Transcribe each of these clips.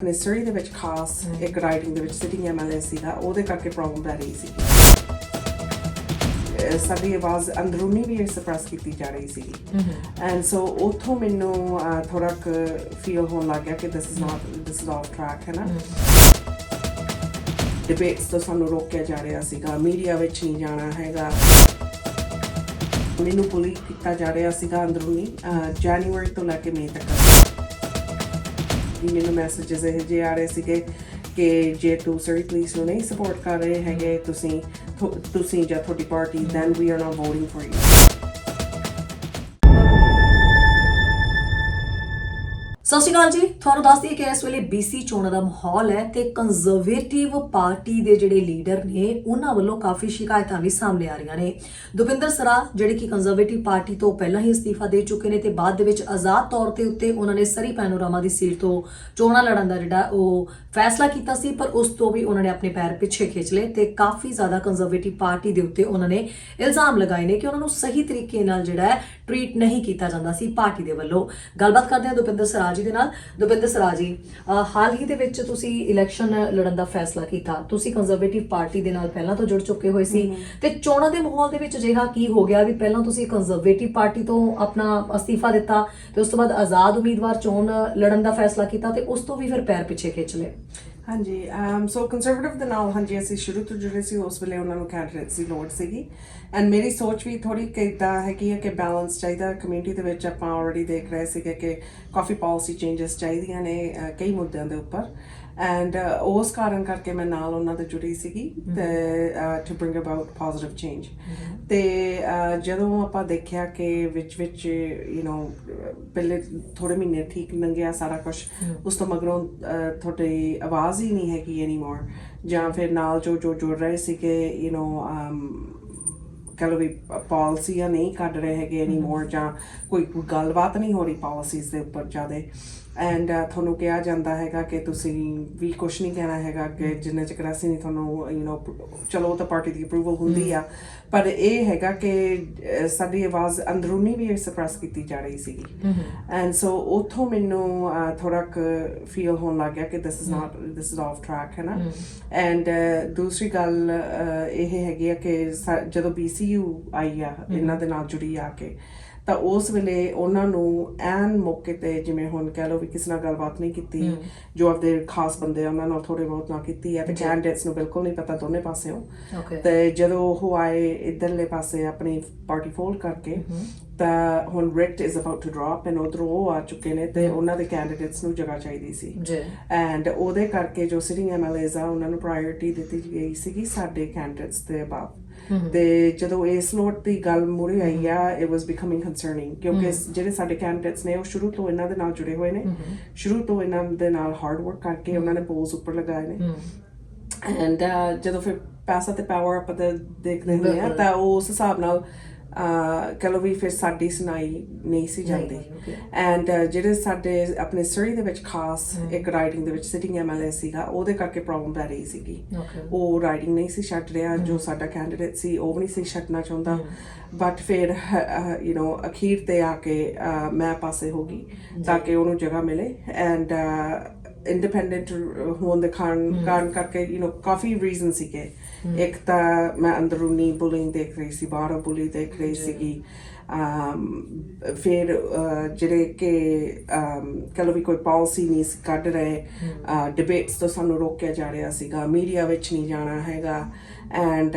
ਆਪਣੇ ਸਰੀ ਦੇ ਵਿੱਚ ਖਾਸ ਇੱਕ ਰਾਈਡਿੰਗ ਦੇ ਵਿੱਚ ਸਿਟਿੰਗ ਐਮਐਲਏ ਸੀਗਾ ਉਹਦੇ ਕਰਕੇ ਪ੍ਰੋਬਲਮ ਪੈ ਰਹੀ ਸੀ ਸਾਡੀ ਆਵਾਜ਼ ਅੰਦਰੂਨੀ ਵੀ ਸਪਰੈਸ ਕੀਤੀ ਜਾ ਰਹੀ ਸੀ ਐਂਡ ਸੋ ਉਥੋਂ ਮੈਨੂੰ ਥੋੜਾ ਫੀਲ ਹੋਣ ਲੱਗ ਗਿਆ ਕਿ this is not this is off track ਹੈ ਨਾ ਡਿਬੇਟਸ ਤੋਂ ਸਾਨੂੰ ਰੋਕਿਆ ਜਾ ਰਿਹਾ ਸੀਗਾ ਮੀਡੀਆ ਵਿੱਚ ਨਹੀਂ ਜਾਣਾ ਹੈਗਾ ਮੈਨੂੰ ਬੁਲੀ ਕੀਤਾ ਜਾ ਰਿਹਾ ਸੀਗਾ ਅੰਦਰੂਨੀ ਜਨਵਰੀ ਤੋਂ ਲੈ ਕੇ ਮਈ ਤੱਕ ਮੈਨੂੰ ਮੈਸੇजेस ਇਹ ਜਿਹੇ ਆ ਰਹੇ ਸੀਗੇ ਕਿ ਜੇ ਤੂੰ ਸਰੀ ਪੁਲਿਸ ਨੂੰ ਨਹੀਂ ਸਪੋਰਟ ਕਰ ਰਹੇ ਹੈਗੇ ਤੁਸੀਂ ਤੁਸੀਂ ਜਾਂ ਤੁਹਾਡੀ party then we are not voting for you ਸਤਿ ਸ਼੍ਰੀ ਅਕਾਲ ਜੀ, ਤੁਹਾਨੂੰ ਦੱਸ ਦਈਏ ਕਿ ਇਸ ਵੇਲੇ BC ਚੋਣਾਂ ਦਾ ਮਾਹੌਲ ਹੈ ਤੇ ਕੰਜ਼ਰਵੇਟਿਵ ਪਾਰਟੀ ਦੇ ਜਿਹੜੇ ਲੀਡਰ ਨੇ, ਉਹਨਾਂ ਵੱਲੋਂ ਕਾਫੀ ਸ਼ਿਕਾਇਤਾਂ ਵੀ ਸਾਹਮਣੇ ਆ ਰਹੀਆਂ ਨੇ। ਦੁਪਿੰਦਰ ਸਰਾ, ਜਿਹੜੇ ਕਿ ਕੰਜ਼ਰਵੇਟਿਵ ਪਾਰਟੀ ਤੋਂ ਪਹਿਲਾਂ ਹੀ ਅਸਤੀਫਾ ਦੇ ਚੁੱਕੇ ਨੇ ਤੇ ਬਾਅਦ ਦੇ ਵਿੱਚ ਆਜ਼ਾਦ ਤੌਰ ਤੇ ਉੱਤੇ ਉਹਨਾਂ ਨੇ ਸਰੀ ਪੈਨੋਰਾਮਾ ਦੀ ਸੀਟ ਤੋਂ ਚੋਣਾਂ ਲੜਨ ਦਾ ਜਿਹੜਾ ਉਹ ਫੈਸਲਾ ਕੀਤਾ ਸੀ, ਪਰ ਉਸ ਤੋਂ ਵੀ ਉਹਨਾਂ ਨੇ ਆਪਣੇ ਪੈਰ ਪਿੱਛੇ ਖਿੱਚ ਲਏ ਤੇ ਕਾਫੀ ਜ਼ਿਆਦਾ ਕੰਜ਼ਰਵੇਟਿਵ ਪਾਰਟੀ ਦੇ ਉੱਤੇ ਉਹਨਾਂ ਨੇ ਇਲਜ਼ਾਮ ਲਗਾਏ ਨੇ ਕਿ ਉਹਨਾਂ ਨੂੰ ਸਹੀ ਤਰੀਕੇ ਨਾਲ ਜਿਹੜਾ ਟ੍ਰੀਟ ਨਹੀਂ ਕੀਤਾ ਜਾਂਦਾ ਸੀ ਪਾਰਟੀ ਦੇ ਵੱਲੋਂ। ਗੱਲਬਾਤ ਕਰਦੇ ਹਾਂ ਦੁਪਿੰਦਰ ਸਰਾਜ ਜੀ ਦੇ ਨਾਲ। ਦੁਪਿੰਦਰ ਸਰਾਜ ਹਾਲ ਹੀ ਦੇ ਵਿੱਚ ਤੁਸੀਂ ਇਲੈਕਸ਼ਨ ਲੜਨ ਦਾ ਫੈਸਲਾ ਕੀਤਾ। ਤੁਸੀਂ ਕੰਜ਼ਰਵੇਟਿਵ ਪਾਰਟੀ ਦੇ ਨਾਲ ਪਹਿਲਾਂ ਤੋਂ ਜੁੜ ਚੁੱਕੇ ਹੋਏ ਸੀ। ਤੇ ਚੋਣਾਂ ਦੇ ਮਾਹੌਲ ਦੇ ਵਿੱਚ ਅਜਿਹਾ ਕੀ ਹੋ ਗਿਆ ਵੀ ਪਹਿਲਾਂ ਤੁਸੀਂ ਕੰਜ਼ਰਵੇਟਿਵ ਪਾਰਟੀ ਤੋਂ ਆਪਣਾ ਅਸਤੀਫਾ ਦਿੱਤਾ ਤੇ ਉਸ ਤੋਂ ਬਾਅਦ ਆਜ਼ਾਦ ਉਮੀਦਵਾਰ ਚੋਣ ਲੜਨ ਦਾ ਫੈਸਲਾ ਕੀਤਾ ਤੇ ਉਸ ਤੋਂ ਵੀ ਫਿਰ ਪੈਰ ਪਿੱਛੇ ਖਿੱਚ ਲਏ? ਹਾਂਜੀ ਸੋ ਕੰਜ਼ਰਵੇਟਿਵ ਦੇ ਨਾਲ ਹਾਂਜੀ, ਅਸੀਂ ਸ਼ੁਰੂ ਤੋਂ ਜੁੜੇ ਸੀ, ਉਸ ਵੇਲੇ ਉਹਨਾਂ ਨੂੰ ਕੈਂਡੀਡੇਟਸ ਦੀ ਲੋੜ ਸੀਗੀ। ਐਂਡ ਮੇਰੀ ਸੋਚ ਵੀ ਥੋੜੀ ਕਿਦਾਂ ਹੈ ਕਿ ਬੈਲੈਂਸ ਚਾਹੀਦਾ। ਕਮਿਊਨਿਟੀ ਦੇ ਵਿੱਚ ਆਪਾਂ ਆਲਰੇਡੀ ਦੇਖ ਰਹੇ ਸੀਗੇ ਕਿ ਕਾਫੀ ਪਾਲਿਸੀ ਚੇਂਜਸ ਚਾਹੀਦੀਆਂ ਨੇ ਕਈ ਮੁੱਦਿਆਂ ਦੇ ਉੱਪਰ। ਐਂਡ ਉਸ ਕਾਰਨ ਕਰਕੇ ਮੈਂ ਨਾਲ ਉਹਨਾਂ ਦੇ ਜੁੜੀ ਸੀਗੀ ਤੇ to bring about positive change ਤੇ ਅਹ, ਜਦੋਂ ਆਪਾਂ ਦੇਖਿਆ ਕਿ ਵਿੱਚ ਵਿੱਚ ਯੂ نو ਪਹਿਲੇ ਥੋੜੇ ਮਹੀਨੇ ਠੀਕ ਲੰਘਿਆ ਸਾਰਾ ਕੁਝ ਉਸ ਤੋਂ ਮਗਰੋਂ ਅਹ, ਤੁਹਾਡੀ ਆਵਾਜ਼ ਹੀ ਨਹੀਂ ਹੈਗੀ ਐਨੀਮੋਰ ਜਾਂ ਫਿਰ ਨਾਲ ਜੋ ਜੋ ਜੁੜ ਰਹੇ ਸੀਗੇ ਯੂ نو ਕਹ ਲਓ ਵੀ ਪਾਲਿਸੀਆਂ ਨਹੀਂ ਕੱਢ ਰਹੇ ਹੈਗੇ ਐਨੀਮੋਰ ਜਾਂ ਕੋਈ ਕੋਈ ਗੱਲਬਾਤ ਨਹੀਂ ਹੋ ਰਹੀ ਪਾਲਿਸੀਜ਼ ਦੇ ਉੱਪਰ ਜ਼ਿਆਦੇ ਐਂਡ ਤੁਹਾਨੂੰ ਕਿਹਾ ਜਾਂਦਾ ਹੈਗਾ ਕਿ ਤੁਸੀਂ ਵੀ ਕੁਝ ਨਹੀਂ ਕਹਿਣਾ ਹੈਗਾ ਕਿ ਜਿੰਨੇ ਚਿਰ ਅਸੀਂ ਨਹੀਂ ਤੁਹਾਨੂੰ ਯੂ نو ਚਲੋ ਤਾਂ ਪਾਰਟੀ ਦੀ ਅਪਰੂਵਲ ਹੁੰਦੀ ਆ। ਪਰ ਇਹ ਹੈਗਾ ਕਿ ਸਾਡੀ ਆਵਾਜ਼ ਅੰਦਰੂਨੀ ਵੀ ਸਪਰੈਸ ਕੀਤੀ ਜਾ ਰਹੀ ਸੀਗੀ। ਐਂਡ ਸੋ ਉਥੋਂ ਮੈਨੂੰ ਥੋੜਾ ਫੀਲ ਹੋਣ ਲੱਗ ਗਿਆ ਕਿ this is not this is off track ਹੈ ਨਾ? ਐਂਡ ਦੂਸਰੀ ਗੱਲ ਇਹ ਹੈਗੀ ਆ ਕਿ ਸਾ- ਜਦੋਂ BCU ਆਈ ਆ ਇਹਨਾਂ ਦੇ ਨਾਲ ਜੁੜੀ ਆ ਕੇ ਤਾਂ ਉਸ ਵੇਲੇ ਉਹਨਾਂ ਨੂੰ ਐਨ ਮੌਕੇ ਤੇ ਜਿਵੇਂ ਹੁਣ ਕਹਿ ਲਓ ਵੀ ਕਿਸੇ ਨਾਲ ਗੱਲਬਾਤ ਨਹੀਂ ਕੀਤੀ ਜੋ ਆਪਦੇ ਖਾਸ ਬੰਦੇ ਆ ਉਹਨਾਂ ਨਾਲ ਥੋੜੇ ਬਹੁਤ ਨਾ ਕੀਤੀ ਆ ਤੇ ਕੈਂਡੀਡੇਟਸ ਨੂੰ ਬਿਲਕੁਲ ਨਹੀਂ ਪਤਾ ਦੋਨੇ ਪਾਸਿਓਂ। ਤੇ ਜਦੋਂ ਉਹ ਆਏ ਇਧਰਲੇ ਪਾਸੇ ਆਪਣੀ ਪਾਰਟੀ ਫੋਲਡ ਕਰਕੇ ਤਾਂ ਹੁਣ ਰਿਕਟ is about to drop and ਉਧਰੋਂ ਉਹ ਆ ਚੁੱਕੇ ਨੇ ਤੇ ਉਹਨਾਂ ਦੇ ਕੈਂਡੀਡੇਟਸ ਨੂੰ ਜਗ੍ਹਾ ਚਾਹੀਦੀ ਸੀ। ਜੀ। ਐਂਡ ਉਹਦੇ ਕਰਕੇ ਜੋ ਸਿਟਿੰਗ ਐਮਐਲਏਜ਼ ਆ ਉਹਨਾਂ ਨੂੰ ਪ੍ਰਾਇੋਰਟੀ ਦਿੱਤੀ ਗਈ ਸੀਗੀ ਸਾਡੇ ਕੈਂਡੀਡੇਟਸ ਦੇ ਅਬਾਵ ਤੇ ਜਦੋਂ ਇਸ ਲੋਟ ਦੀ ਗੱਲ ਮੁਰੇ ਆਈ ਆ ਇਟ ਵਾਸ ਬਿਕਮਿੰਗ ਕੰਸਰਨਿੰਗ ਕਿਉਂਕਿ ਜਿਹੜੇ ਸਾਡੇ ਕੈਂਡੀਡੇਟਸ ਨੇ ਉਹ ਸ਼ੁਰੂ ਤੋਂ ਇਹਨਾਂ ਦੇ ਨਾਲ ਜੁੜੇ ਹੋਏ ਨੇ। ਸ਼ੁਰੂ ਤੋਂ ਇਹਨਾਂ ਦੇ ਨਾਲ ਹਾਰਡ ਵਰਕ ਕਰਕੇ ਉਹਨਾਂ ਨੇ ਪੋਲਸ ਉੱਪਰ ਲਗਾਏ ਨੇ। ਐਂਡ ਜਦੋਂ ਫਿਰ ਪੈਸਾ ਤੇ ਪਾਵਰ ਆਪਾਂ ਤੇ ਦੇਖਦੇ ਹੁੰਦੇ ਆ ਤਾਂ ਉਸ ਹਿਸਾਬ ਨਾਲ ਕਹਿ ਲਓ ਵੀ ਫਿਰ ਸਾਡੀ ਸੁਣਾਈ ਨਹੀਂ ਸੀ ਜਾਂਦੀ okay. ਐਂਡ ਜਿਹੜੇ ਸਾਡੇ ਆਪਣੇ ਸਰੀ ਦੇ ਵਿੱਚ ਖਾਸ ਇੱਕ ਰਾਈਡਿੰਗ ਦੇ ਵਿੱਚ ਸਿਟਿੰਗ ਐਮਐਲਏ ਸੀਗਾ ਉਹਦੇ ਕਰਕੇ ਪ੍ਰੋਬਲਮ ਪੈ ਰਹੀ ਸੀਗੀ ਓਕੇ ਉਹ ਰਾਈਡਿੰਗ ਨਹੀਂ ਸੀ ਛੱਡ ਰਿਹਾ ਜੋ ਸਾਡਾ ਕੈਂਡੀਡੇਟ ਸੀ ਉਹ ਵੀ ਨਹੀਂ ਸੀ ਛੱਡਣਾ ਚਾਹੁੰਦਾ ਬਟ ਫਿਰ ਯੂ نو ਅਖੀਰ ਤੇ ਆ ਕੇ ਅਹ, ਮੈਂ ਪਾਸੇ ਹੋ ਗਈ ਤਾਂ ਕਿ ਉਹਨੂੰ ਜਗ੍ਹਾ ਮਿਲੇ ਐਂਡ ਇੰਡੀਪੈਂਡੈਂਟ ਹੋਣ ਦੇ ਕਾਰਨ ਕਾਰਨ ਕਰਕੇ ਯੂ نو ਕਾਫੀ ਰੀਜ਼ਨ ਸੀਗੇ ਇੱਕ ਤਾਂ ਮੈਂ ਅੰਦਰੂਨੀ ਬੁਲਿੰਗ ਦੇਖ ਰਹੀ ਸੀ ਬਾਹਰੋਂ ਬੁਲੀ ਦੇਖ ਰਹੀ ਸੀਗੀ। ਫਿਰ ਜਿਹੜੇ ਕਿ ਕਹ ਵੀ ਕੋਈ ਪਾਲਿਸੀ ਨਹੀਂ ਸੀ ਕੱਢ ਰਹੇ ਡਿਬੇਟਸ ਤੋਂ ਸਾਨੂੰ ਰੋਕਿਆ ਜਾ ਰਿਹਾ ਸੀਗਾ ਮੀਡੀਆ ਵਿੱਚ ਨਹੀਂ ਜਾਣਾ ਹੈਗਾ। And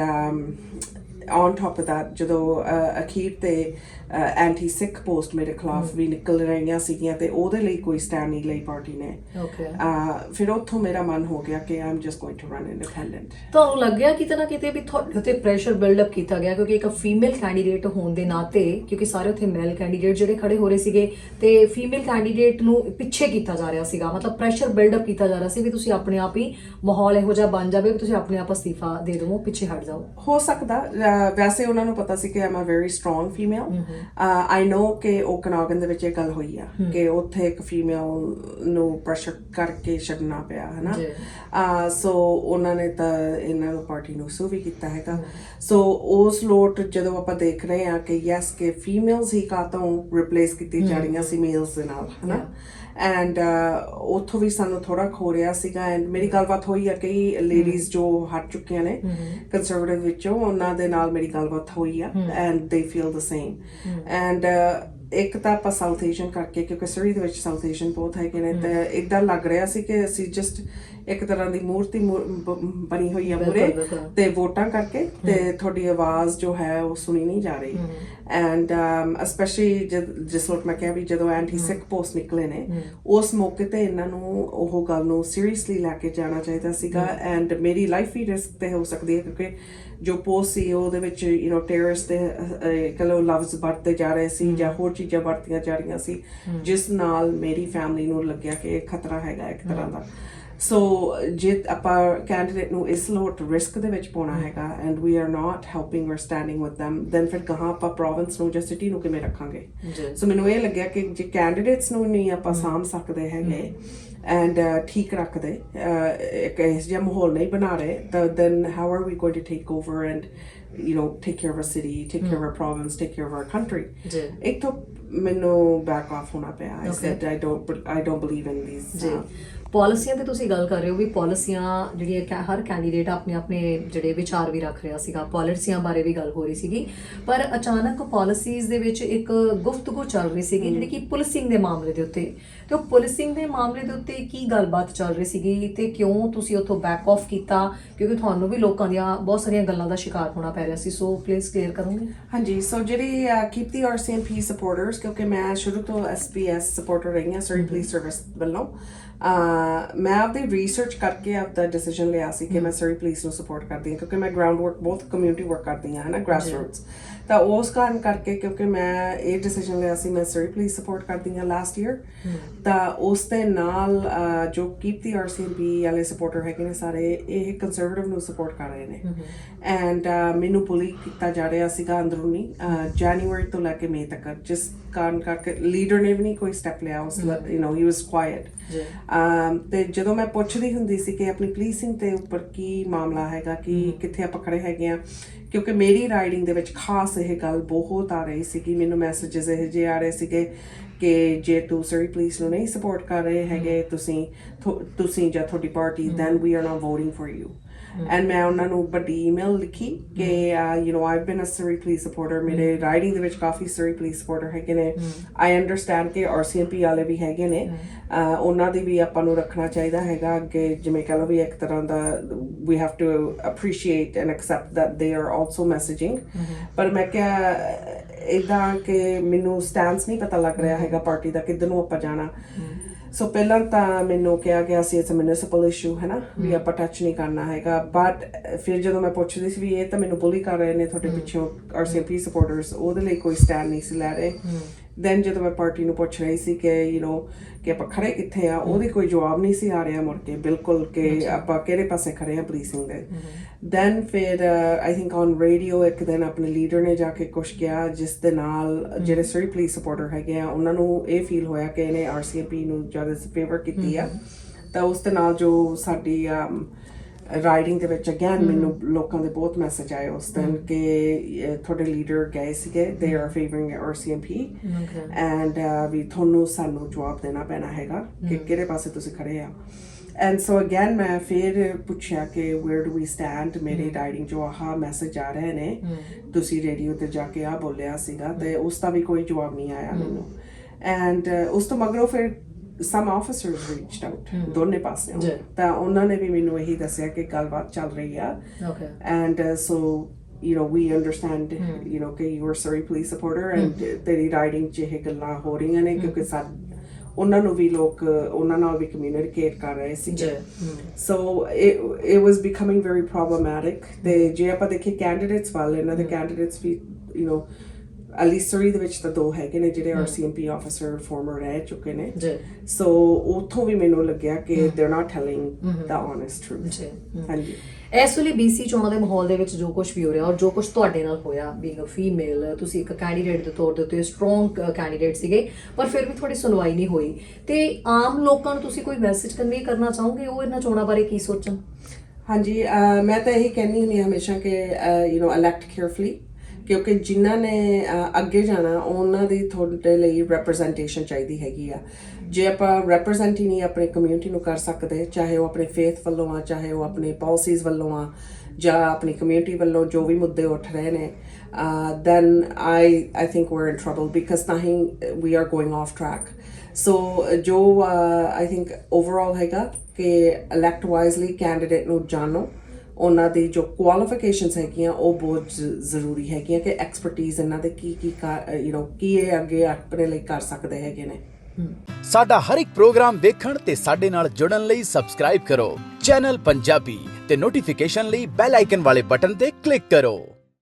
on top of that ਜਦੋਂ ਅਖੀਰ ਤੇ ਐਂਟੀ ਸਿੱਖ ਪੋਸਟ ਮੇਰੇ ਖਿਲਾਫ ਵੀ ਨਿਕਲ ਰਹੀਆਂ ਸੀਗੀਆਂ ਤੇ ਉਹਦੇ ਲਈ ਕੋਈ ਸਟੈਂਡ ਨਹੀਂ ਲਈ ਪਾਰਟੀ ਨੇ। ਓਕੇ ਫਿਰ ਉੱਥੋਂ ਮੇਰਾ ਮਨ ਹੋ ਗਿਆ ਕਿ I'm just going to run independent ਤੁਹਾਨੂੰ ਲੱਗਿਆ ਕਿਤੇ ਨਾ ਕਿਤੇ ਵੀ ਤੁਹਾਡੇ ਉੱਤੇ ਪ੍ਰੈਸ਼ਰ ਬਿਲਡ ਅਪ ਕੀਤਾ ਗਿਆ ਕਿਉਂਕਿ ਇੱਕ ਫੀਮੇਲ ਕੈਂਡੀਡੇਟ ਹੋਣ ਦੇ ਨਾਤੇ ਕਿਉਂਕਿ ਸਾਰੇ ਉੱਥੇ ਮੇਲ ਕੈਂਡੀਡੇਟ ਜਿਹੜੇ ਖੜੇ ਹੋ ਰਹੇ ਸੀਗੇ ਤੇ ਫੀਮੇਲ ਕੈਂਡੀਡੇਟ ਨੂੰ ਪਿੱਛੇ ਕੀਤਾ ਜਾ ਰਿਹਾ ਸੀਗਾ ਮਤਲਬ ਪ੍ਰੈਸ਼ਰ ਬਿਲਡ ਅਪ ਕੀਤਾ ਜਾ ਰਿਹਾ ਸੀ ਵੀ ਤੁਸੀਂ ਆਪਣੇ ਆਪ ਹੀ ਮਾਹੌਲ ਇਹੋ ਜਿਹਾ ਬਣ ਜਾਵੇ ਵੀ ਤੁਸੀਂ ਆਪਣੇ ਆਪ ਅਸਤੀਫਾ ਦੇ ਦਿਵੋ ਪਿੱਛੇ ਹਟ ਜਾਓ। ਹੋ ਸਕਦਾ ਵੈਸੇ ਉਹਨਾਂ ਨੂੰ ਪਤਾ ਸੀ ਕਿ I'm a very strong female I know ਕਿ ਉਹ ਕਨਾਗਨ ਦੇ ਵਿੱਚ ਇਹ ਗੱਲ ਹੋਈ ਆ ਕਿ ਉੱਥੇ ਇੱਕ ਫੀਮੇਲ ਨੂੰ ਪ੍ਰੈਸ਼ਰ ਕਰਕੇ ਛੱਡਣਾ ਪਿਆ ਹਨਾ। ਆ ਸੋ ਉਹਨਾਂ ਨੇ ਤਾਂ ਇਹਨਾਂ ਨੂੰ ਪਾਰਟੀ ਨੂੰ ਸੂ ਵੀ ਕੀਤਾ ਹੈਗਾ। ਸੋ ਉਸ ਲੋਟ ਜਦੋਂ ਆਪਾਂ ਦੇਖ ਰਹੇ ਆ ਕਿ ਯੈਸ ਕਿ ਫੀਮੇਲਸ ਹੀ ਕਾਤੋਂ ਰਿਪਲੇਸ ਕੀਤੀ ਜਾ ਰਹੀਆਂ ਸੀ ਮੇਲਸ ਦੇ ਨਾਲ ਹਨਾ? ਐਂਡ ਉੱਥੋਂ ਵੀ ਸਾਨੂੰ ਥੋੜਾ ਖੋ ਰਿਹਾ ਸੀਗਾ ਐਂਡ ਮੇਰੀ ਗੱਲਬਾਤ ਹੋਈ ਆ ਕਈ ਲੇਡੀਜ਼ ਜੋ ਹਟ ਚੁੱਕੀਆਂ ਨੇ ਕੰਸਰਵੇਟਿਵ ਵਿੱਚੋਂ ਉਹਨਾਂ ਦੇ ਨਾਲ ਮੇਰੀ ਗੱਲਬਾਤ ਹੋਈ ਆ ਐਂਡ ਦੇ ਫੀਲ ਦ ਸੇਮ ਐਂਡ ਇੱਕ ਤਾਂ ਆਪਾਂ ਸਾਊਥ ਏਸ਼ੀਅਨ ਕਰਕੇ ਕਿਉਂਕਿ ਸਰੀ ਦੇ ਵਿੱਚ ਸਾਊਥ ਏਸ਼ੀਅਨ ਬਹੁਤ ਹੈਗੇ ਨੇ ਤੇ ਇਦਾਂ ਲੱਗ ਰਿਹਾ ਸੀ ਕਿ ਅਸੀਂ ਜਸਟ ਇੱਕ ਤਰ੍ਹਾਂ ਦੀ ਮੂਰਤੀ ਬਣੀ ਹੋਈ ਆ ਮੂਰੇ। ਤੇ ਵੋਟਾਂ ਕਰਕੇ ਤੇ ਤੁਹਾਡੀ ਆਵਾਜ਼ ਜੋ ਹੈ ਉਹ ਸੁਣੀ ਨਹੀਂ ਜਾ ਰਹੀ। ਐਂਡ ਸਪੈਸ਼ਲੀ ਜਿਸ ਵਕਤ ਮੈਂ ਕਿਹਾ ਵੀ ਜਦੋਂ ਐਂਟੀ ਸਿੱਖ ਪੋਸਟ ਨਿਕਲੇ ਨੇ ਉਸ ਮੌਕੇ ਤੇ ਇਹਨਾਂ ਨੂੰ ਉਹ ਗੱਲ ਨੂੰ ਸੀਰੀਅਸਲੀ ਲੈ ਕੇ ਜਾਣਾ ਚਾਹੀਦਾ ਸੀਗਾ। ਐਂਡ ਮੇਰੀ ਲਾਈਫ ਵੀ ਰਿਸਕ ਤੇ ਹੋ ਸਕਦੀ ਹੈ ਕਿਉਂਕਿ ਜੋ ਪੋਸਟ ਸੀ ਉਹਦੇ ਵਿੱਚ ਯੂ نو ਟੈਰਰਿਸਟ ਦੇ ਕਲੋ ਲਫ਼ਜ਼ ਵਰਤੇ ਜਾ ਰਹੇ ਸੀ ਜਾਂ ਹੋਰ ਚੀਜ਼ਾਂ ਵਰਤੀਆਂ ਜਾ ਰਹੀਆਂ ਸੀ। ਜਿਸ ਨਾਲ ਮੇਰੀ ਫੈਮਿਲੀ ਨੂੰ ਲੱਗਿਆ ਕਿ ਖਤਰਾ ਹੈਗਾ ਇੱਕ ਤਰ੍ਹਾਂ ਦਾ। ਸੋ ਜੇ ਆਪਾਂ ਕੈਂਡੀਡੇਟ ਨੂੰ ਇਸ ਲੋਟ ਰਿਸਕ ਦੇ ਵਿੱਚ ਪਾਉਣਾ ਹੈਗਾ and we are not helping or standing with them then ਫਿਰ ਕਹਾਂ ਆਪਾਂ ਪ੍ਰੋਵਿੰਸ ਨੂੰ ਜਾਂ ਸਿਟੀ ਨੂੰ ਕਿਵੇਂ ਰੱਖਾਂਗੇ ਜੀ ਸੋ ਮੈਨੂੰ ਇਹ ਲੱਗਿਆ ਕਿ ਜੇ ਕੈਂਡੀਡੇਟਸ ਨੂੰ ਨਹੀਂ ਆਪਾਂ ਸਾਂਭ ਸਕਦੇ ਹੈਗੇ ਐਂਡ ਠੀਕ ਰੱਖਦੇ ਅਹ, ਇੱਕ ਇਸ ਜਿਹਾ ਮਾਹੌਲ ਨਹੀਂ ਬਣਾ ਰਹੇ ਤਾਂ then how are we going to take over and you know take care of a city take care of a province take care of a country ਜੀ ਇੱਕ ਤਾਂ ਮੈਨੂੰ ਬੈਕ ਆਫ ਹੋਣਾ ਪਿਆ I Okay. Said I don't I don't believe in this ਜੀ ਪਾਲਿਸੀਆਂ ਤੇ ਤੁਸੀਂ ਗੱਲ ਕਰ ਰਹੇ ਹੋ ਵੀ ਪਾਲਿਸੀਆਂ ਜਿਹੜੀਆਂ ਕੈ- ਹਰ ਕੈਂਡੀਡੇਟ ਆਪਣੇ ਆਪਣੇ ਜਿਹੜੇ ਵਿਚਾਰ ਵੀ ਰੱਖ ਰਿਹਾ ਸੀਗਾ ਪਾਲਿਸੀਆਂ ਬਾਰੇ ਵੀ ਗੱਲ ਹੋ ਰਹੀ ਸੀਗੀ ਪਰ ਅਚਾਨਕ ਪਾਲਿਸੀਜ਼ ਦੇ ਵਿੱਚ ਇੱਕ ਗੁਫ਼ਤਗੂ ਚੱਲ ਰਹੀ ਸੀਗੀ ਜਿਹੜੀ ਕਿ ਪੁਲਿਸਿੰਗ ਦੇ ਮਾਮਲੇ ਦੇ ਉੱਤੇ। ਤੇ ਉਹ ਪੁਲਿਸਿੰਗ ਦੇ ਮਾਮਲੇ ਦੇ ਉੱਤੇ ਕੀ ਗੱਲਬਾਤ ਚੱਲ ਰਹੀ ਸੀਗੀ ਤੇ ਕਿਉਂ ਤੁਸੀਂ ਉੱਥੋਂ ਬੈਕ ਆਫ ਕੀਤਾ? ਕਿਉਂਕਿ ਤੁਹਾਨੂੰ ਵੀ ਲੋਕਾਂ ਦੀਆਂ ਬਹੁਤ ਸਾਰੀਆਂ ਗੱਲਾਂ ਦਾ ਸ਼ਿਕਾਰ ਹੋਣਾ ਪੈ ਰਿਹਾ ਸੀ ਸੋ ਪਲੀਜ਼ ਕਲੀਅਰ ਕਰੋਗੇ? ਹਾਂਜੀ ਸੋ ਜਿਹੜੀ ਕੀਪ ਦੀ ਆਰਸੀਐਮਪੀ ਸਪੋਰਟਰਸ ਕਿਉਂਕਿ ਮੈਂ ਸ਼ੁਰੂ ਤੋਂ ਐਸਪੀਐਸ ਸਪੋਰਟਰ ਰਹੀ ਹਾਂ ਸਰੀ ਪੁਲਿਸ ਸਰਵਿਸ ਵੱਲੋਂ। ਅਹ, ਮੈਂ ਆਪਦੀ ਰਿਸਰਚ ਕਰਕੇ ਆਪਦਾ ਡਿਸੀਜਨ ਲਿਆ ਸੀ ਕਿ ਮੈਂ ਸਰੀ ਪੁਲਿਸ ਨੂੰ ਸਪੋਰਟ ਕਰਦੀ ਹਾਂ ਕਿਉਂਕਿ ਮੈਂ ਗਰਾਊਂਡ ਵਰਕ ਬਹੁਤ ਕਮਿਊਨਿਟੀ ਵਰਕ ਕਰਦੀ ਹਾਂ ਹੈ ਨਾ ਗ੍ਰਾਸ ਰੂਟਸ ਤਾਂ ਉਸ ਕਾਰਨ ਕਰਕੇ ਕਿਉਂਕਿ ਮੈਂ ਇਹ ਡਿਸੀਜਨ ਲਿਆ ਸੀ ਮੈਂ ਸਰੀ ਪੁਲਿਸ ਸਪੋਰਟ ਕਰਦੀ ਹਾਂ ਲਾਸਟ ਈਅਰ ਤਾਂ ਉਸ ਦੇ ਨਾਲ ਜੋ ਕੀਪ ਦੀ ਆਰਸੀਐਮਪੀ ਵਾਲੇ ਸਪੋਰਟਰ ਹੈਗੇ ਨੇ ਸਾਰੇ ਇਹ ਕੰਜ਼ਰਵੇਟਿਵ ਨੂੰ ਸਪੋਰਟ ਕਰ ਰਹੇ ਨੇ। ਐਂਡ ਮੈਨੂੰ ਬੁਲੀ ਕੀਤਾ ਜਾ ਰਿਹਾ ਸੀਗਾ ਅੰਦਰੂਨੀ ਜਨਵਰੀ ਤੋਂ ਲੈ ਕੇ ਮਈ ਤੱਕ ਜਿਸ ਕਾਰਨ ਕਰਕੇ ਲੀਡਰ ਨੇ ਵੀ ਨਹੀਂ ਕੋਈ ਸਟੈਪ ਲਿਆ ਉਸ you know he was quite ਤੇ ਜਦੋਂ ਮੈਂ ਪੁੱਛਦੀ ਹੁੰਦੀ ਸੀ ਕਿ ਆਪਣੀ ਪੁਲਿਸਿੰਗ ਤੇ ਉੱਪਰ ਕੀ ਮਾਮਲਾ ਹੈਗਾ ਕਿ ਕਿੱਥੇ ਆਪਾਂ ਖੜੇ ਹੈਗੇ ਆ ਕਿਉਂਕਿ ਮੇਰੀ ਰਾਈਡਿੰਗ ਦੇ ਵਿੱਚ ਖਾਸ ਇਹ ਗੱਲ ਬਹੁਤ ਆ ਰਹੀ ਸੀ ਕਿ ਮੈਨੂੰ ਮੈਸੇजेस ਇਹ ਜੇ ਆ ਰਹੇ ਸੀਗੇ ਕਿ ਜੇ ਤੂੰ ਸਰੀ ਪੁਲਿਸ ਨੂੰ ਨਹੀਂ ਸਪੋਰਟ ਕਰ ਰਹੇ ਹੈਗੇ ਤੁਸੀਂ ਤੁਸੀਂ ਜਾਂ ਤੁਹਾਡੀ party then we are not voting for you and ਮੈਂ ਉਹਨਾਂ ਨੂੰ ਵੱਡੀ ਈਮੇਲ ਲਿਖੀ ਕਿ you know I've been a Surrey police supporter ਮੇਰੇ ਰਾਈਡਿੰਗ ਦੇ ਵਿੱਚ ਕਾਫੀ ਸਰੀ ਪੁਲਿਸ ਸਪੋਰਟਰ ਹੈਗੇ ਨੇ। ਆਈ ਅੰਡਰਸਟੈਂਡ ਕਿ ਆਰਸੀਐਮਪੀ ਵਾਲੇ ਵੀ ਹੈਗੇ ਨੇ। ਉਹਨਾਂ ਦੀ ਵੀ ਆਪਾਂ ਨੂੰ ਰੱਖਣਾ ਚਾਹੀਦਾ ਹੈਗਾ ਕਿ ਜਿਵੇਂ ਕਹ ਲਓ ਵੀ ਇੱਕ ਤਰ੍ਹਾਂ ਦਾ we have to appreciate and accept that they are also messaging. ਪਰ ਮੈਂ ਕਿਹਾ ਇਦਾਂ ਕਿ ਮੈਨੂੰ ਸਟੈਂਸ ਨਹੀਂ ਪਤਾ ਲੱਗ ਰਿਹਾ ਹੈਗਾ ਪਾਰਟੀ ਦਾ ਕਿੱਧਰ ਨੂੰ ਆਪਾਂ ਜਾਣਾ। ਸੋ ਪਹਿਲਾਂ ਤਾਂ ਮੈਨੂੰ ਕਿਹਾ ਗਿਆ ਸੀ ਇਟਸ ਅ ਮਿਊਨਿਸਪਲ ਇਸ਼ੂ ਹੈ ਨਾ? ਵੀ ਆਪਾਂ ਟੱਚ ਨਹੀਂ ਕਰਨਾ ਹੈਗਾ। ਬਟ ਫਿਰ ਜਦੋਂ ਮੈਂ ਪੁੱਛਦੀ ਸੀ ਵੀ ਇਹ ਤਾਂ ਮੈਨੂੰ ਬੁਲੀ ਕਰ ਰਹੇ ਨੇ ਤੁਹਾਡੇ ਪਿੱਛੋਂ ਆਰਸੀਐਮਪੀ ਸਪੋਰਟਰਸ ਉਹਦੇ ਲਈ ਕੋਈ ਸਟੈਂਡ ਨਹੀਂ ਸੀ ਲੈ ਰਹੇ। ਦੈਨ ਜਦੋਂ ਮੈਂ ਪਾਰਟੀ ਨੂੰ ਪੁੱਛ ਰਹੀ ਸੀ ਕਿ ਯੂ نو ਕਿ ਆਪਾਂ ਖੜੇ ਕਿੱਥੇ ਆ ਉਹਦੇ ਕੋਈ ਜਵਾਬ ਨਹੀਂ ਸੀ ਆ ਰਿਹਾ ਮੁੜ ਕੇ ਬਿਲਕੁਲ ਕਿ ਆਪਾਂ ਕਿਹੜੇ ਪਾਸੇ ਖੜੇ ਆ ਪੁਲਿਸਿੰਗ ਦੇ ਦੈਨ ਫਿਰ ਆਈ ਥਿੰਕ ਔਨ ਰੇਡੀਓ ਇੱਕ ਦਿਨ ਆਪਣੇ ਲੀਡਰ ਨੇ ਜਾ ਕੇ ਕੁਝ ਕਿਹਾ ਜਿਸ ਦੇ ਨਾਲ ਜਿਹੜੇ ਸਰੀ ਪੁਲਿਸ ਸਪੋਰਟਰ ਹੈਗੇ ਆ ਉਹਨਾਂ ਨੂੰ ਇਹ ਫੀਲ ਹੋਇਆ ਕਿ ਇਹਨੇ ਆਰਸੀਐਮਪੀ ਨੂੰ ਜ਼ਿਆਦਾ ਫੇਵਰ ਕੀਤੀ ਆ। ਤਾਂ ਉਸ ਦੇ ਨਾਲ ਜੋ ਸਾਡੀ ਰਾਈਡਿੰਗ ਦੇ ਵਿੱਚ ਅਗੇਨ ਮੈਨੂੰ ਲੋਕਾਂ ਦੇ ਬਹੁਤ ਮੈਸੇਜ ਆਏ ਉਸ ਦਿਨ ਕਿ ਤੁਹਾਡੇ ਲੀਡਰ ਗਏ ਸੀਗੇ they are favouring RCMP and ਵੀ ਤੁਹਾਨੂੰ ਸਾਨੂੰ ਜਵਾਬ ਦੇਣਾ ਪੈਣਾ ਹੈਗਾ ਕਿ ਕਿਹੜੇ ਪਾਸੇ ਤੁਸੀਂ ਖੜੇ ਆ। ਐਂਡ ਸੋ ਅਗੇਨ ਮੈਂ ਫਿਰ ਪੁੱਛਿਆ ਕਿ ਵੇਅਰ ਡੂ ਵੀ ਸਟੈਂਡ ਮੇਰੇ ਰਾਈਡਿੰਗ ਜੋ ਆਹ ਮੈਸੇਜ ਆ ਰਹੇ ਨੇ। ਤੁਸੀਂ ਰੇਡੀਓ ਤੇ ਜਾ ਕੇ ਆ ਬੋਲਿਆ ਸੀਗਾ ਤੇ ਉਸ ਦਾ ਵੀ ਕੋਈ ਜਵਾਬ ਨਹੀਂ ਆਇਆ ਮੈਨੂੰ। ਐਂਡ ਉਸ ਤੋਂ ਮਗਰੋਂ ਫਿਰ ਸਮ ਆਫੀਸਰਸ ਰੀਚਡ ਆਊਟ ਦੋਨੇ ਪਾਸਿਓਂ। ਜੀ। ਤਾਂ ਉਹਨਾਂ ਨੇ ਵੀ ਮੈਨੂੰ ਇਹੀ ਦੱਸਿਆ ਕਿ ਗੱਲਬਾਤ ਚੱਲ ਰਹੀ ਆ। Okay uh, so you know we understand you know ਕਿ you are Surrey police supporter and ਤੇਰੀ ਰਾਈਡਿੰਗ 'ਚ ਇਹ ਗੱਲਾਂ ਹੋ ਰਹੀਆਂ ਨੇ ਕਿਉਂਕਿ ਸਾ ਉਹਨਾਂ ਨੂੰ ਵੀ ਲੋਕ ਉਹਨਾਂ ਨਾਲ ਵੀ ਕਮਿਊਨੀਕੇਟ ਕਰ ਰਹੇ ਸੀ ਸੋ it was becoming very problematic. ਤੇ ਜੇ ਆਪਾਂ ਦੇਖੀਏ ਕੈਂਡੀਡੇਟਸ ਵੱਲ ਇਹਨਾਂ ਦੇ ਕੈਂਡੀਡੇਟਸ ਵੀ you know ਅਲੀਸਰੀ ਦੇ ਵਿੱਚ ਤਾਂ ਦੋ ਹੈਗੇ ਨੇ ਜਿਹੜੇ ਆਰਸੀਐਮਪੀ ਆਫੀਸਰ ਫਾਰਮਰ ਰਹਿ ਚੁੱਕੇ ਨੇ। ਜੀ। ਸੋ ਉਥੋਂ ਵੀ ਮੈਨੂੰ ਲੱਗਿਆ ਕਿ they are not telling the honest truth. ਹਾਂਜੀ। ਇਸ ਵੇਲੇ BC ਚੋਣਾਂ ਦੇ ਮਾਹੌਲ ਦੇ ਵਿੱਚ ਜੋ ਕੁਝ ਵੀ ਹੋ ਰਿਹਾ ਔਰ ਜੋ ਕੁਝ ਤੁਹਾਡੇ ਨਾਲ ਹੋਇਆ ਬੀਇੰਗ ਅ ਫੀਮੇਲ ਤੁਸੀਂ ਇੱਕ ਕੈਂਡੀਡੇਟ ਦੇ ਤੌਰ ਦੇ ਉੱਤੇ ਸਟਰੋਂਗ ਕੈਂਡੀਡੇਟ ਸੀਗੇ ਪਰ ਫਿਰ ਵੀ ਤੁਹਾਡੀ ਸੁਣਵਾਈ ਨਹੀਂ ਹੋਈ। ਤੇ ਆਮ ਲੋਕਾਂ ਨੂੰ ਤੁਸੀਂ ਕੋਈ ਮੈਸੇਜ ਕਨਵੇ ਕਰਨਾ ਚਾਹੋਗੇ ਉਹ ਇਹਨਾਂ ਚੋਣਾਂ ਬਾਰੇ ਕੀ ਸੋਚਣ? ਹਾਂਜੀ ਮੈਂ ਤਾਂ ਇਹੀ ਕਹਿੰਦੀ ਹੁੰਦੀ ਹਾਂ ਹਮੇਸ਼ਾ ਕਿ ਯੂ نو ਇਲੈਕਟ ਕੇਅਰਫੁਲੀ ਕਿਉਂਕਿ ਜਿਨ੍ਹਾਂ ਨੇ ਅੱਗੇ ਜਾਣਾ, ਉਹਨਾਂ ਦੀ ਤੁਹਾਡੇ ਲਈ ਰਿਪਰੈਜ਼ੈਂਟੇਸ਼ਨ ਚਾਹੀਦੀ ਹੈਗੀ ਆ ਜੇ ਆਪਾਂ ਰਿਪਰੈਜ਼ੈਂਟ ਹੀ ਨਹੀਂ ਆਪਣੀ ਕਮਿਊਨਿਟੀ ਨੂੰ ਕਰ ਸਕਦੇ, ਚਾਹੇ ਉਹ ਆਪਣੇ ਫੇਥ ਵੱਲੋਂ ਆ, ਚਾਹੇ ਉਹ ਆਪਣੇ ਪਾਲਿਸੀਜ਼ ਵੱਲੋਂ ਆ, ਜਾਂ ਆਪਣੀ ਕਮਿਊਨਿਟੀ ਵੱਲੋਂ ਜੋ ਵੀ ਮੁੱਦੇ ਉੱਠ ਰਹੇ ਨੇ then I I think we're in trouble, because ਤਾਂ ਹੀ we are going off track. So, ਜੋ ਆਈ ਥਿੰਕ ਓਵਰਆਲ ਹੈਗਾ ਕਿ ਇਲੈਕਟ ਵਾਈਜ਼ਲੀ ਕੈਂਡੀਡੇਟ ਨੂੰ ਜਾਣੋ ਉਹਨਾਂ ਦੀ ਜੋ ਕੁਆਲੀਫਿਕੇਸ਼ਨਸ ਹੈਗੀਆਂ, ਉਹ ਬਹੁਤ ਜ਼ਰੂਰੀ ਹੈਗੀਆਂ ਕਿ ਐਕਸਪਰਟਿਜ਼ ਇਹਨਾਂ ਦੇ ਕੀ ਕੀ ਯੂ نو ਕੀ ਇਹ ਅੱਗੇ ਆਪਣੇ ਲਈ ਕਰ ਸਕਦੇ ਹੈਗੇ ਨੇ। ਸਾਡਾ ਹਰ ਇੱਕ ਪ੍ਰੋਗਰਾਮ ਦੇਖਣ ਤੇ ਸਾਡੇ ਨਾਲ ਜੁੜਨ ਲਈ ਸਬਸਕ੍ਰਾਈਬ ਕਰੋ। ਚੈਨਲ ਪੰਜਾਬੀ ਤੇ ਨੋਟੀਫਿਕੇਸ਼ਨ ਲਈ ਬੈਲ ਆਈਕਨ ਵਾਲੇ ਬਟਨ ਤੇ ਕਲਿੱਕ ਕਰੋ।